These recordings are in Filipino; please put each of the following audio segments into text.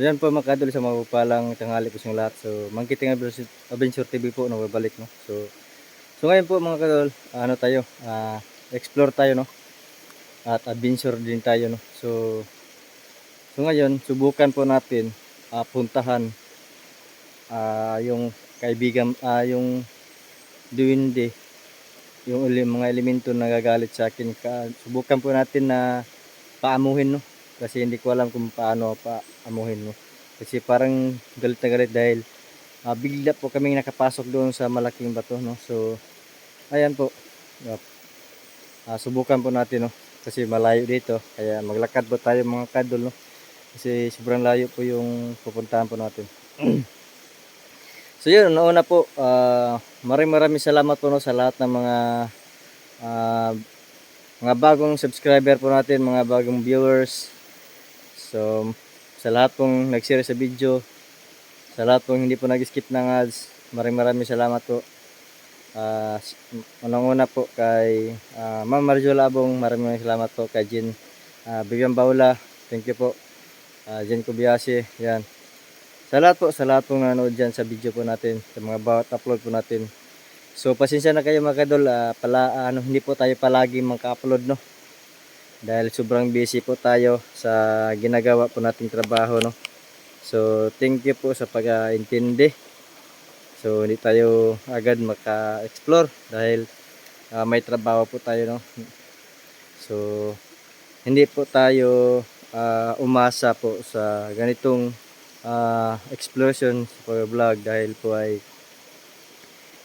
So yan po mga kadol sa mapupalang tanghali po sa lahat. So Mangkiting Adventure TV po no babalik no. So So ngayon po mga kadol, ano tayo? ah, explore tayo no. At adventure din tayo no. So So ngayon, subukan po natin ah, puntahan ah, yung kaibigan ah, yung duwinde yung mga elemento na nagagalit sa akin. Ka, subukan po natin na paamuhin no kasi hindi ko alam kung paano paamuhin no kasi parang galit na galit dahil ah, bigla po kaming nakapasok doon sa malaking bato no? So ayan po. Ah, subukan po natin no? Kasi malayo dito kaya maglakad po tayo mga kadol no? Kasi sobrang layo po yung pupuntahan po natin. So yun nauna po ah, maraming maraming salamat po no sa lahat ng mga ah, mga bagong subscriber po natin, mga bagong viewers. So, sa lahat pong nag-share sa video, sa lahat pong hindi po nag-skip ng ads, maraming maraming salamat po. Uh, unang-una po kay ah, Ma'am Marjola Abong, maraming maraming salamat po kay Jen uh, Bigyan Baula, thank you po. Uh, Jen Kubiase, yan. Sa lahat po, sa lahat pong nanonood dyan sa video po natin, sa mga bawat upload po natin, So pasensya na kayo mga kadol, ah, pala, ano, hindi po tayo palagi maka-upload no. Dahil sobrang busy po tayo sa ginagawa po nating trabaho no. So thank you po sa pag-intindi. So hindi tayo agad maka-explore dahil ah, may trabaho po tayo no. So hindi po tayo ah, umasa po sa ganitong ah, explosion sa pag-vlog dahil po ay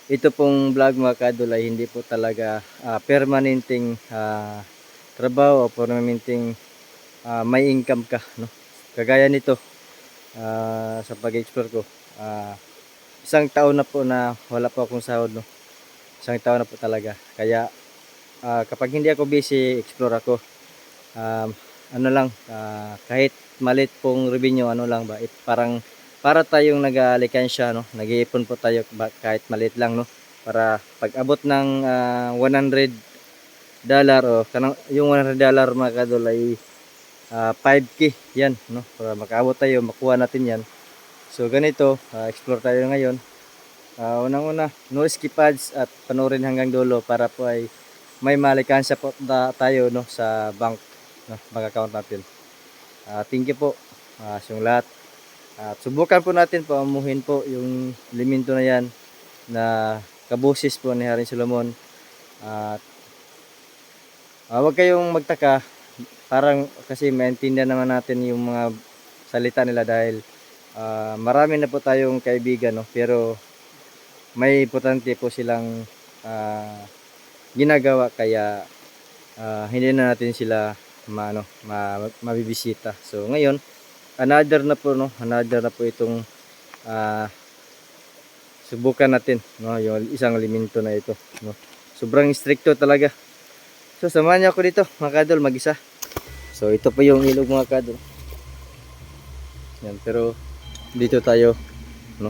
ito pong vlog mga kadol ay hindi po talaga ah, permanenteng ah, trabaho o permanenteng ah, may income ka no kagaya nito ah, sa pag-explore ko ah, isang taon na po na wala po akong sahod no isang taon na po talaga kaya ah, kapag hindi ako busy explore ako um, ano lang ah, kahit malit pong revenue ano lang ba it, parang para tayong nag-alikansya, no? Nag-iipon po tayo kahit maliit lang, no? Para pag abot ng ah, 100 dollar o kanang yung 100 dollar mga kadol ay ah, 5k yan, no? Para makaabot tayo, makuha natin yan. So ganito, ah, explore tayo ngayon. Ah, unang-una, no skip ads at panoorin hanggang dulo para po ay may malikansya po ta- tayo no sa bank, no, bank account natin. Ah, thank you po ah, sa lahat. At subukan po natin paamuhin po yung elemento na yan na kabusis po ni Haring Solomon. At ah, huwag kayong magtaka, parang kasi maintindihan naman natin yung mga salita nila dahil ah, marami na po tayong kaibigan no? Pero may importante po silang ah, ginagawa. Kaya ah, hindi na natin sila maano ma, mabibisita. So ngayon another na po no? Another na po itong ah, subukan natin no? Yung isang elemento na ito no? Sobrang stricto talaga so samahan niyo ako dito mga kadol mag-isa. So ito po yung ilog mga kadol. Yan pero dito tayo no?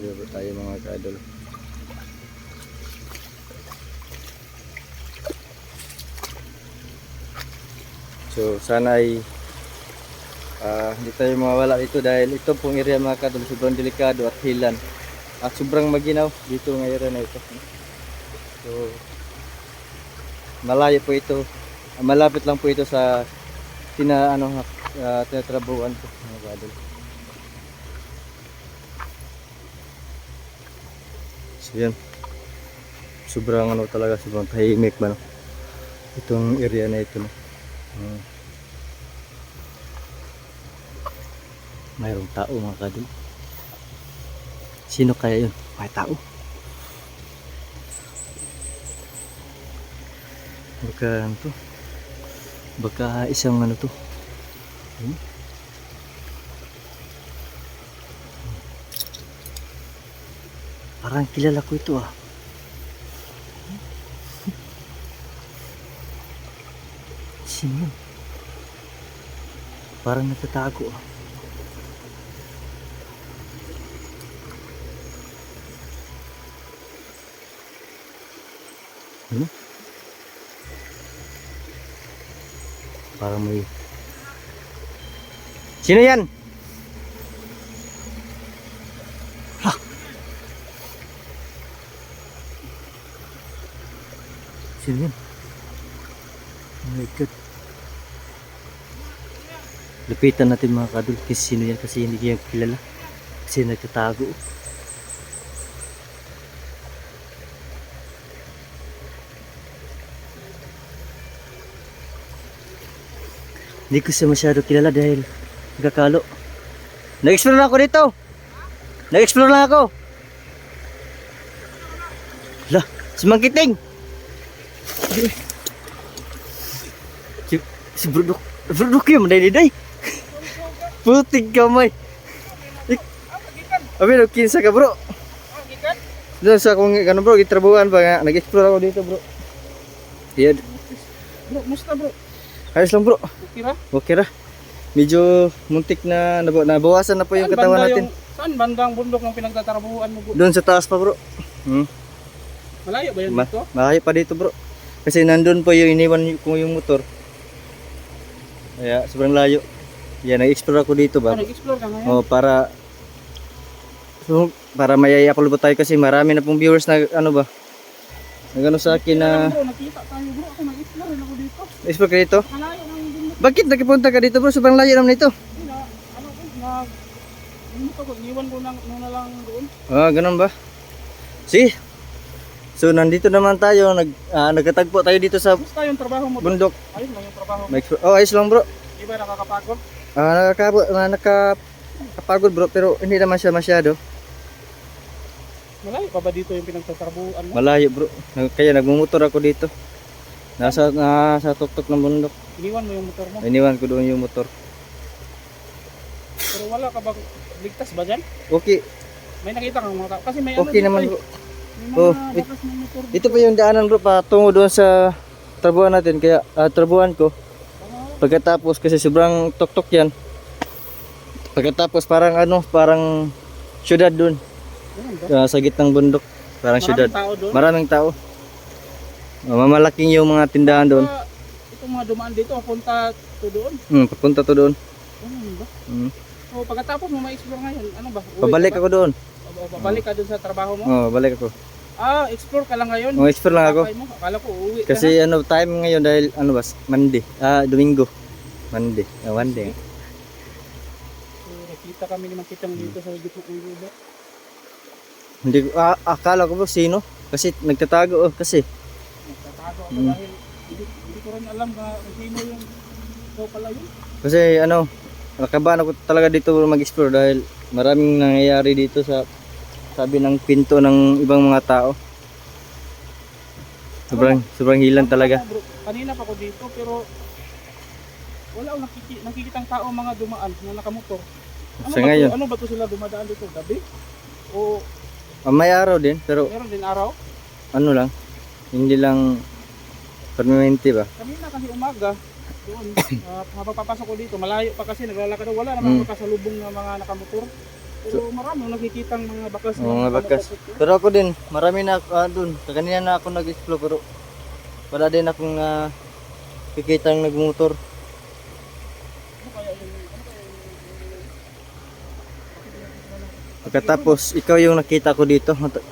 Dito tayo mga kadol. So sana ay Ah, hindi tayo mawala dito dahil ito pong area mga kadol sobrang delikado at hilan. At sobrang maginaw dito ng na ito. So malayo po ito malapit lang po ito sa tina ano uh, tinatrabuhan ko mga kadol so yan sobrang ano talaga sobrang tahimik ba no? itong area na ito no? Hmm. mayroong tao mga kadol sino kaya yun may tao baka ano to? Baka isang ano to? Hmm? parang kilala ko ito ah. Sino? Parang natatago ah Parang may... Sino yan? Ha! Sino yan? Oh my God. Lupitan natin mga kadol kasi sino yan kasi hindi niya kilala. Kasi nagtatago. Oh. Hindi ko siya masyado kilala dahil nagkakalo. Nag-explore lang ako dito. Nag-explore lang ako. Hala, si Mangkiting. Si, si Brudok. Brudok yun, day day. Putig kamay. Abi, nagkinsa ka bro. Doon sa akong ano bro, gitrabuhan pa nga. Nag-explore ako dito bro. Yan. Bro, musta bro? Ayos lang bro. Okay ra? Okay ra. Medyo muntik na nabu- nabawasan na po yung Saan katawan banda natin. Yung, saan bandang bundok ng pinagtatrabuhan mo bro? Doon sa taas pa bro. Hmm. Malayo ba yan Ma dito? malayo pa dito bro. Kasi nandun po yung iniwan ko yung motor. Kaya sobrang layo. Yan, nag-explore ako dito Ah, ba? nag-explore ka ngayon? Oh, para so, para mayaya ako lubot tayo kasi marami na pong viewers na ano ba? Nagano sa akin na Bro, nakita tayo bro. Ako nag-explore rin ako dito. explore ka dito. Malayo ng bundok. Bakit nagpunta ka dito bro? Sobrang layo naman ito. Na, ano ko, nag... Ano ko, iniwan ko nang, nung na lang doon. Ah, ganun ba? Sige. So nandito naman tayo, nag ah, nagkatagpo tayo dito sa Musta yung trabaho mo? bro? bundok. Ayun lang yung trabaho mo. Oh, ayos lang bro. Di ba nakakapagod? Ah, nakakabo, ah, nakakapagod bro, pero hindi naman siya masyado. Malayo pa ba dito yung pinagtatrabuhan mo? Malayo bro. Kaya nagmumotor ako dito. Nasa nasa tuktok ng bundok. Iniwan mo yung motor mo. Iniwan ko doon yung motor. Pero wala ka bang ligtas ba dyan? Okay, May nakita kang mga tao. Kasi may okay ano naman dito bro. eh. May mga Oh, ng motor dito. Ito pa yung daanan bro, patungo doon sa trabuhan natin. Kaya ah, trabuhan ko. Pagkatapos kasi sobrang tuktok yan. Pagkatapos parang ano, parang syudad doon. Ba? ah, sa gitnang bundok. Parang Maraming syudad. tao doon. Maraming tao. Ah, mamalaking yung mga tindahan doon. Ah, itong mga dumaan dito, punta to doon. Hmm, papunta to doon. Ano ba? Hmm. O pagkatapos mo ma-explore ngayon, ano ba? Uwi Pabalik ka ba? ako doon. O, o, pabalik ka doon sa trabaho mo? Oh, balik ako. Ah, explore ka lang ngayon? Oh, explore lang ako. Sakay Mo? Akala ko uuwi ka Kasi ano, time ngayon dahil ano ba, Monday. Ah, Domingo. Monday. Ah, Monday. So, nakita kami ni Makita mo dito sa gitna ng gubat. Hindi ko, ah, akala ko ba sino? Kasi nagtatago oh, kasi. Nagtatago ako Hmm. dahil hindi, hindi ko rin alam na sino yung ikaw pala yun. Kasi ano, nakabahan ako talaga dito mag-explore dahil maraming nangyayari dito sa sabi ng pinto ng ibang mga tao. Sobrang, sobrang hilan talaga. Bro, kanina pa ako dito pero wala akong nakiki nakikitang tao mga dumaan na nakamotor. Ano Sa ba ngayon. To, ano ba to sila dumadaan dito? Gabi? O may araw din, pero meron din araw? ano lang, hindi lang permanente ba? Kanina kasi umaga, doon, uh, habang papasok ko dito, malayo pa kasi, naglalakad, wala naman mm. kasalubong na mga nakamotor. Pero marami akong nakikitang mga bakas. Oo, mga bakas. Pero ako din, marami na ako ah, dun. Kanina na ako nag-explore pero wala din akong uh, kikitang nagmotor. Pagkatapos, ikaw yung nakita ko dito. Bro,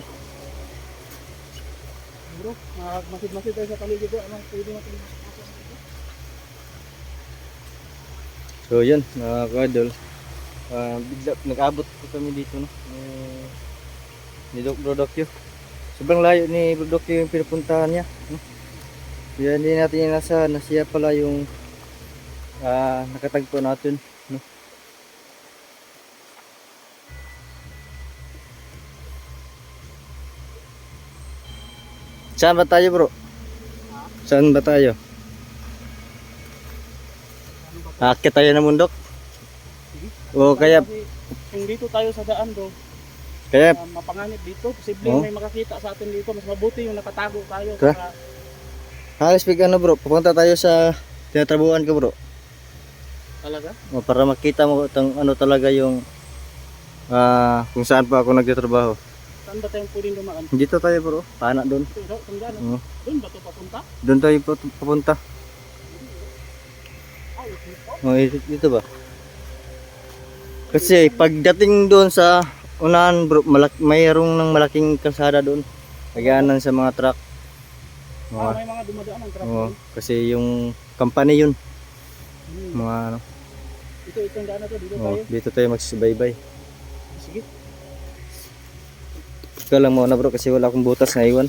masid-masid tayo sa paligid ko. Anong pwede natin So yun, mga kadol. Uh, bigla, nag-abot po kami dito. No? Eh, ni Doc Brodokyo. Sobrang layo ni Brodokyo yung pinupuntahan niya. No? Kaya hindi natin inasahan na siya pala yung ah, nakatagpo natin. Saan ba tayo bro? Saan ba tayo? Akit tayo ng bundok? O kaya, kung dito tayo sa daan do, kaya uh, mapanganib dito, posibleng Oh. may makakita sa atin dito. Mas mabuti yung nakatago tayo. Ka? Para, Halos big ano bro, pupunta tayo sa tinatrabuhan ko bro. talaga? O, para makita mo itong ano talaga yung ah kung saan pa ako nagtatrabaho. Saan ba tayong pwedeng dumaan? Dito tayo bro, pana doon. Kung gano'n. Oo. Doon ba ito papunta? Doon tayo pu- pupunta. Ah, ito. O, dito, dito ba? Kasi pagdating doon sa unahan bro, malak mayroong ng malaking kalsada doon. Laganan sa mga truck. Ah, Mga, may mga dumadaan ang truck. oo, doon. kasi yung company yun. Hmm. Mga ano. Ito, ito ang daan na to. Dito Oh, tayo. dito tayo magsubaybay. Sige. Ikaw lang muna bro kasi wala akong butas na iwan.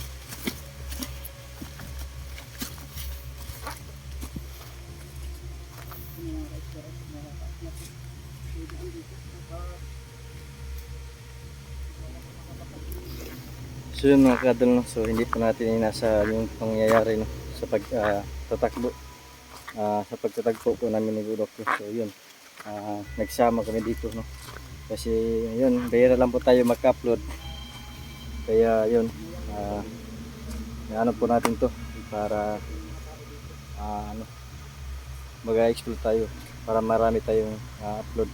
So yun mga kadol, no? so hindi pa natin inasa yung pangyayari no? sa pagtatakbo. Ah, sa pagtatagpo po namin ni Budok. So yun, Ah, nagsama kami dito. No? Kasi yun, bihira lang po tayo mag-upload. Kaya yun, ah, ano po natin to para ah, ano, mag-explore tayo para marami tayong ah, upload.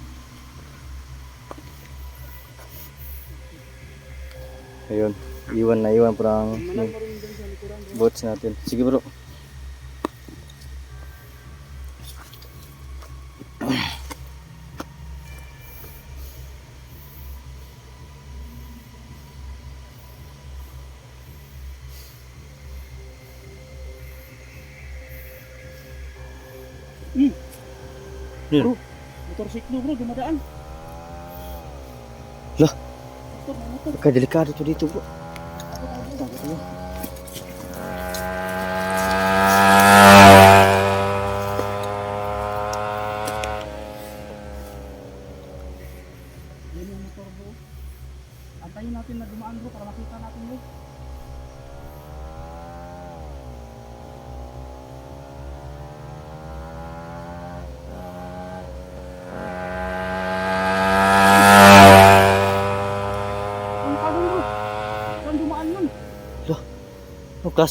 Ayun, iwan na iwan po ng boats natin. Sige bro. Yun. Bro, motorsiklo bro, dumadaan. Lah. Motor, motor. Baka delikado to dito bro. Yan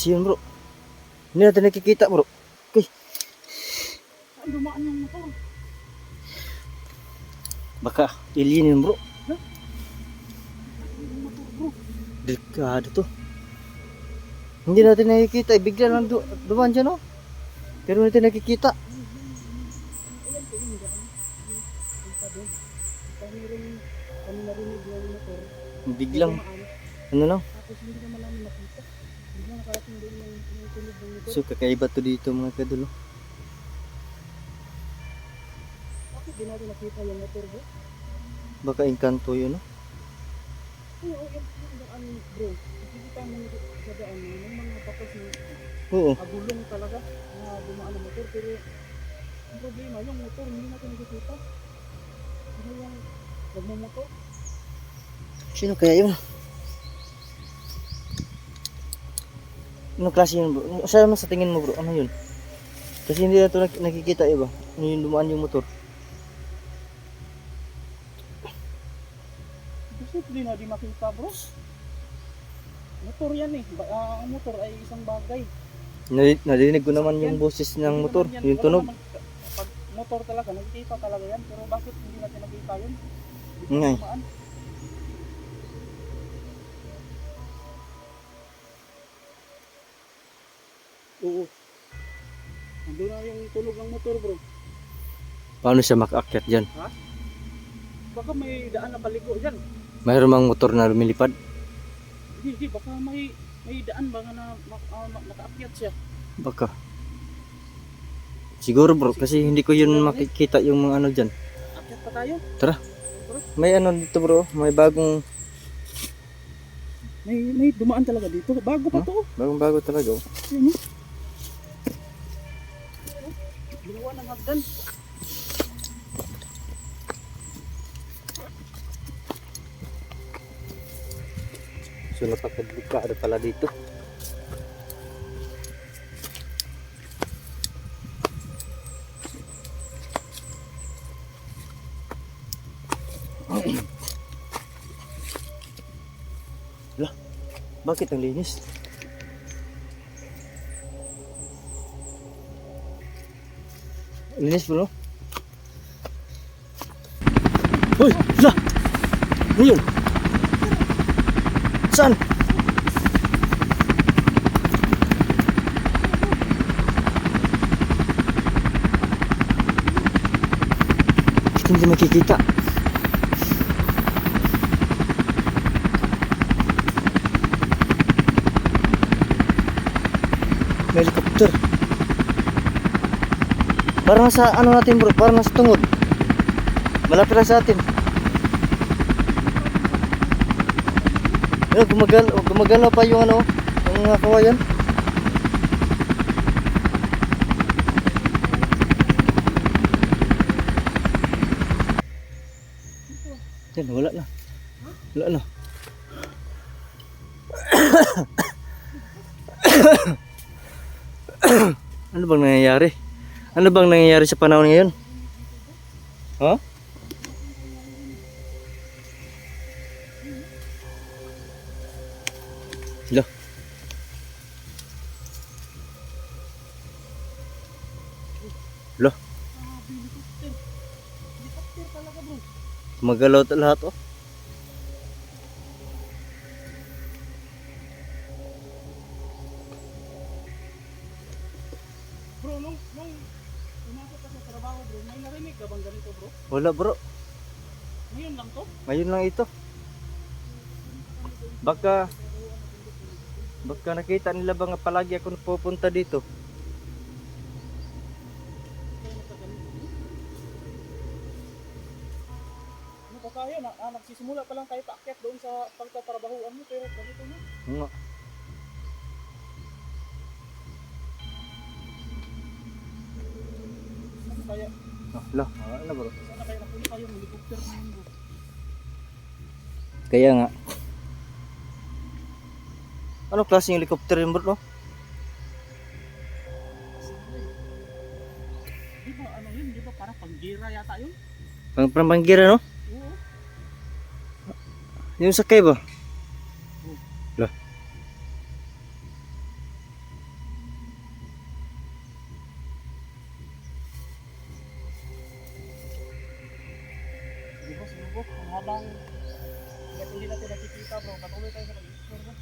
Klase yun bro? Hindi natin nakikita bro. Saan dumaan yung motor? Baka alien bro. Motor bro. Delikado to. Hindi natin nakikita. eh, Bigla lang du dumaan dyan oh. Pero natin nakikita. Biglang ano lang naman namin nakita. Biglang nakarating din yung, yung tunog ng motor. So kakaiba to dito mga kadulo. Bakit di natin nakita yung motor bro? Baka engkanto yun oh. Oo, yung, yung daan bro. Nakikita mo sa daan na may mga bakas na Oo. agulong talaga na dumaan ng motor. Pero ang problema, yung motor hindi natin nakikita. Ano yung nagmumotor? Sino kaya yun? Anong klase yun bro? Saan mo sa tingin mo bro? Ano yun? Kasi hindi na ito nak- nakikita iba. Ano yung dumaan yung motor? Posible na di makita bro. Motor yan eh. Ba- ah, ang motor ay isang bagay. Nari- Narinig ko naman yung boses ng Hindi motor. yan- Yung tunog. naman- Pag motor talaga, nakikita talaga yan. Pero bakit hindi natin nakita yun? Hindi ko Ngay. dumaan. Nandun na yung tunog ng motor bro. Paano siya makaakyat dyan? Baka may daan na paliko dyan. Mayroon mang motor na lumilipad? Hindi, hindi. Baka may may daan ba nga na nakaakyat siya. Baka. Siguro bro, kasi hindi ko yun makikita yung mga ano dyan. Akyat pa tayo. May ano dito bro, may bagong, May may dumaan talaga dito. Bago pa Huh? to. bagong bago talaga oh. Yun, oh. Ginawa ng hagdan. So napakadelikado pala dito. Lah, bakit ang linis? Linis bro? Hoy! Lah! Ano yun? Saan? Hindi makikita. Parang nasa ano natin bro, parang nasa tungod. Malapit lang sa atin. Ayun, gumagal, gumagalaw pa yung ano, yung mga kawayan. Yan, wala na. Wala na. ano bang nangyayari? Ano bang nangyayari sa panahon ngayon? Ha? Lo. Lo. Bro. Magalaw lahat oh. Bro, nung, nung pumasok ka sa trabaho bro, may narinig ka bang ganito bro? Wala bro. Ngayon lang to? Ngayon lang ito. Baka baka nakita nila ba nga palagi ako pupunta dito. Kaya nagkaganito bro. Ano pa kaya na, ah, nagsisimula pa lang tayo paakyat doon sa pagtatrabahoan mo pero ganito na. Nga. Kaya, Ah, la, ano bro? sana kaya napunta yung helicopter na yun bro? Kaya nga. Ano klaseng helicopter yun bro? Di ba ano yun? Di ba parang panggira yata yun? Pang pamanggira no? Oo. Yung sakay ba?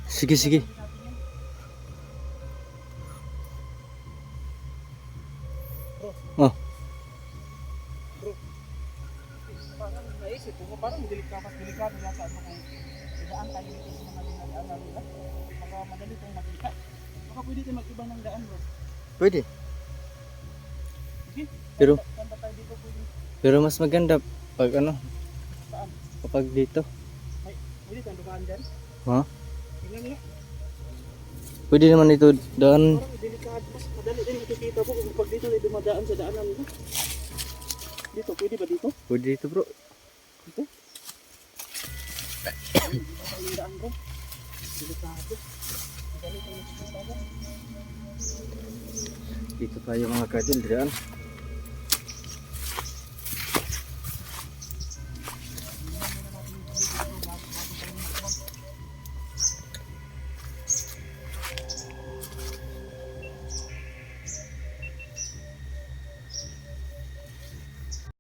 Sige, sige. Oh. Bro. Parang naisip ko, parang delikado, delikado yata ano kung idaan tayo dito sa mga dinadaanan nila. Baka madali tayong makita. Baka pwede tayo mag-iba ng daan bro. Pwede. Sige. Pero- Saan ba tayo dito pwede? Pero mas maganda pag ano, Saan? kapag dito. Pwede tayong dumaan dyan? Ha? Nyo. Pwede naman ito daan. Delikado. Mas madali din makikita po kung pag dito tayo dumadaan sa daanan nila. Dito, pwede ba dito? Pwede dito bro. Dito? Yung daan bro. Delikado. Madali tayo makikita. Dito tayo mga kadil, dyan.